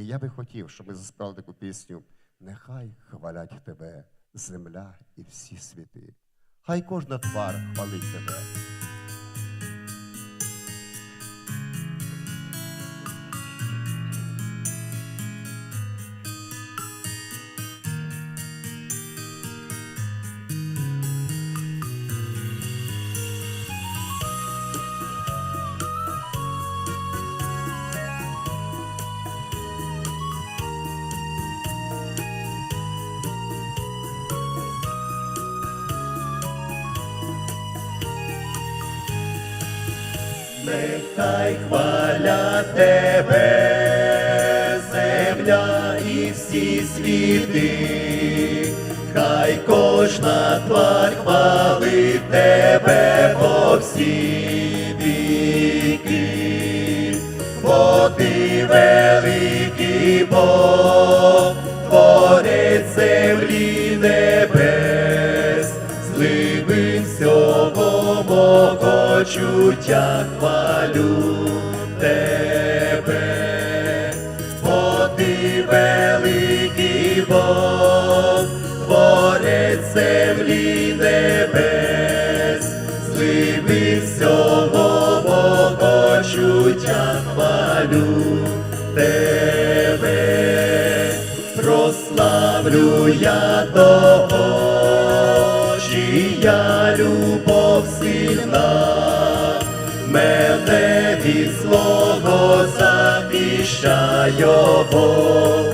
І я би хотів, щоб ми заспівали таку пісню. Нехай хвалять тебе земля і всі світи. Хай кожна твар хвалить тебе. Нехай хваля тебе, земля і всі світи, хай кожна тварь хвалить тебе по всі віки, бо ти великий чуття хвалю тебе, бо ти великий Бог, творець землі небес, зливин всього мого чуття хвалю тебе, прославлю я того, чия любов сильна, мене від злого захищає його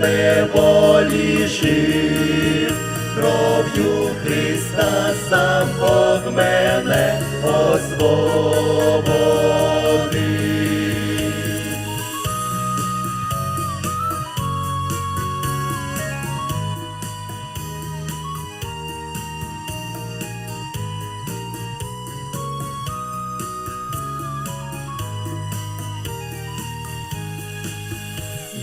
у неволі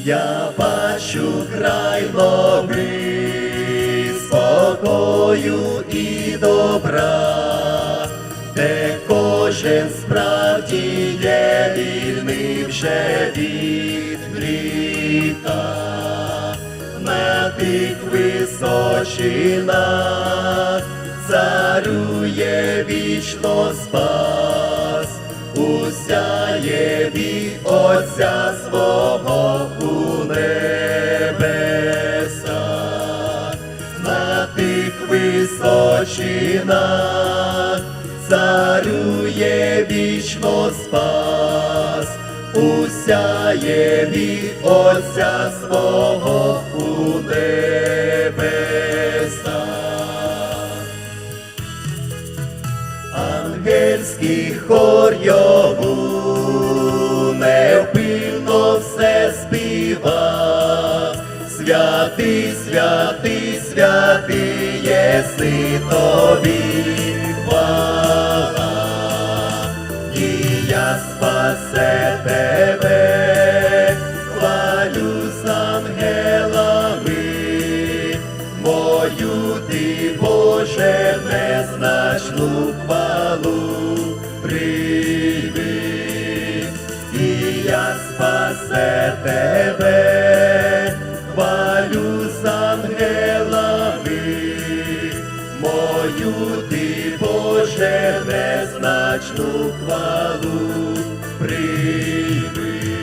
Я бачу край новий спокою і добра, де кожен справді є вільний вже від гріха. На тих височинах царює вічно спас, усяє від Отця свого височинах царює вічно спас, усяє від Отця свого у небесах. Ангельський хор йому Святий, святий, святий єси тобі. Хвала. І я спасе тебе, хвалю з ангелами, мою ти, Боже, незначну хвалу прийми, і я спасе тебе, ти, Боже, незначну хвалу прийми.